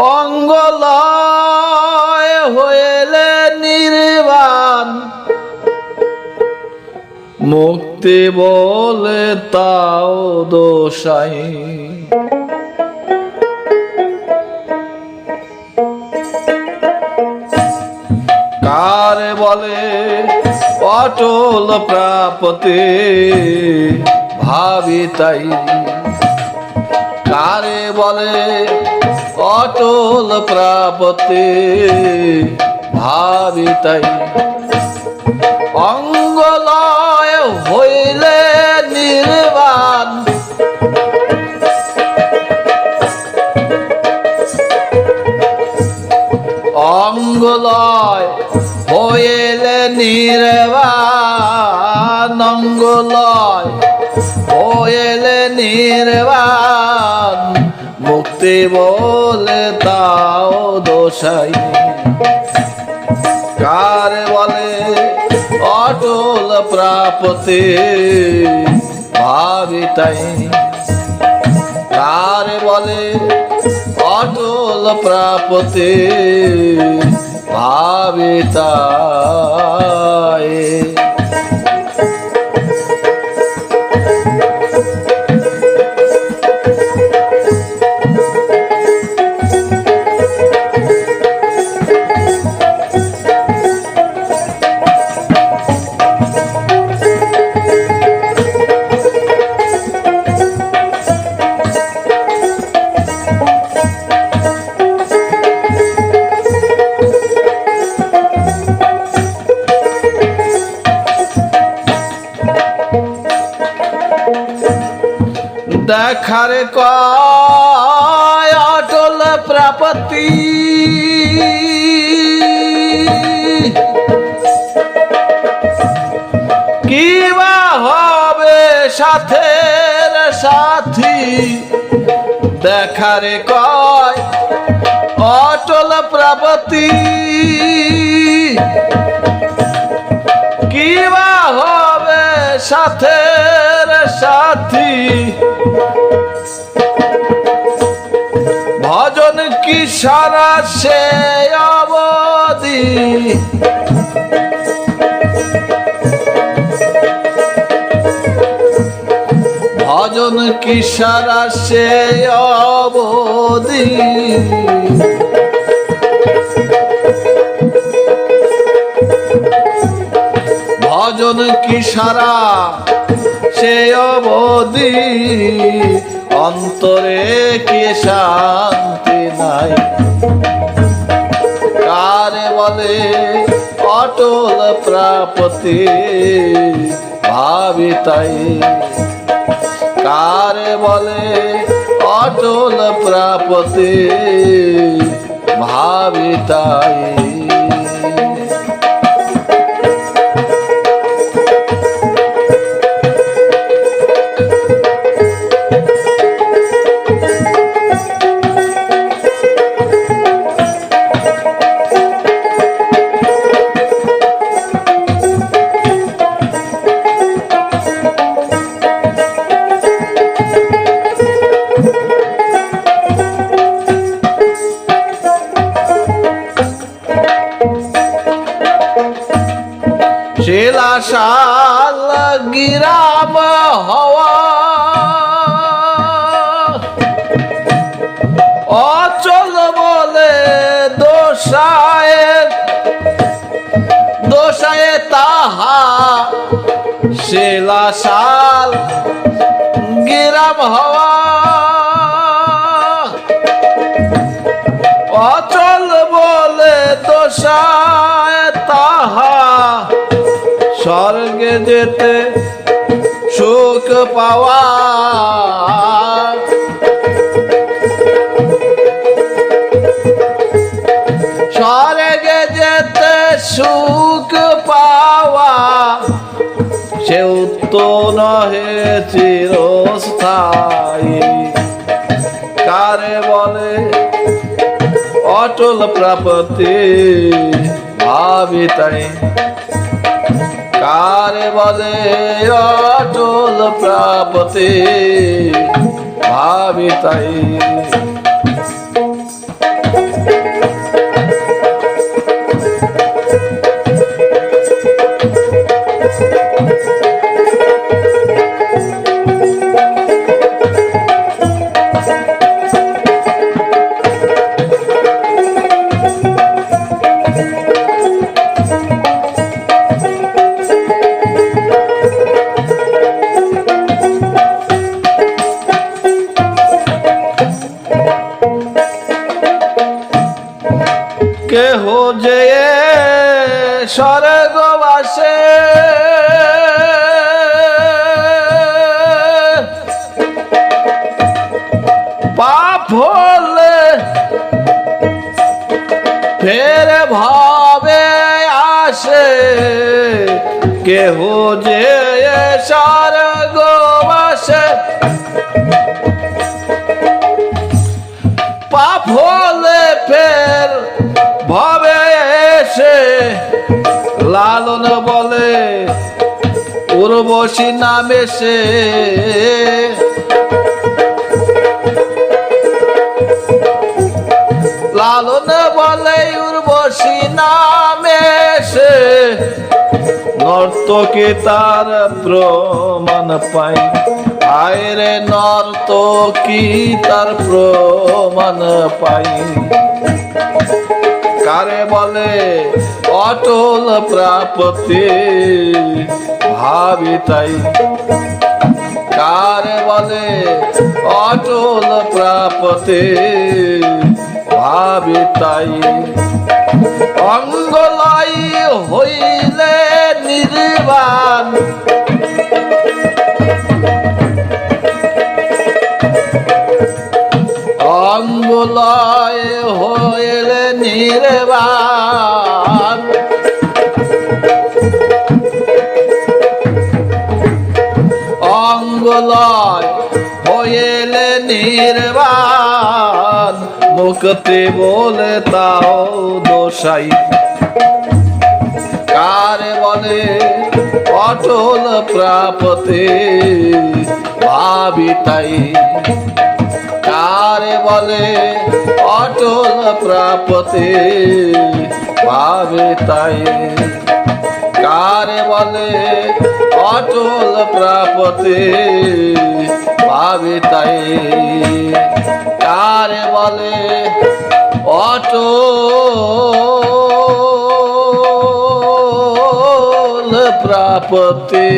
অঙ্গলয় হইলে নির্বাণ। মুক্তি বলে তাও দোষাই। কারে বলে অটল প্রাপতে, ভাবি তাই। কারে বলে অটল প্রাপতে ভাবি তাই। অঙ্গলয় হইলে নির্বাণ। অঙ্গলয় হইলে নির্বাণ। অঙ্গলয় হইলে নির্বাণ। মুক্তি বলে তাও দোষাই। কার বলে অটল প্রাপতে? ভাবিতাই কার বলে অটল প্রাপতে? ভাবিতায় দেখার কয় অটল প্রাপতি। কিবা হবে সাথের সাথী? দেখারে কয় অটল প্রাপতি। সারা সে অবধি। ভজন কি সারা সে অবধি? ভজন কি সারা সে অবধি? অন্তরে কি শান্তি নাই? কারে বলে অটল প্রাপতি? ভাবি তাই। কারে বলে অটল প্রাপতি? ভাবি তাই। গিরাম হওয়া। অচল বলে দোষায় দোষায় তাহা শিলাশাল গিরাম হওয়া। যেতে সুখ পাওয়া। স্বর্গে যেতে সুখ পাওয়া সেও তো নহে চিরস্থায়ী। কারে বলে? অটল প্রাপতি ভাবি তাই। কারে বলে অটল প্রাপতি ভাবি কেহ যে স্বর্গবাসে। পাপ হলে ফের ভাবে আসে। কেহ যে স্বর্গবাসে। পাপ হলে উর্বশী নামে সে লালন বলে উর্বশী নামে নর্তকে তার প্রমাণ পাই। আয়রে নর্তকী, তার প্রমাণ পাই। কারে বলে? অটল প্রাপতি ভাবি কারে বলে অটল প্রাপতি? ভাবি তাই। অঙ্গলাই হইলে নির্বাণ। অঙ্গলয় হইলে নির্বাণ। অঙ্গলয় হইলে নির্বাণ, মুক্তি বলে তাও দোষাই। কারে বলে অটল প্রাপতে, ভাবি তাই। কারে বলে অটল প্রাপতে, ভাবে তাই। কারে বলে? অটল প্রাপতে ভাবে তাই কারে বলে? অটল প্রাপতে।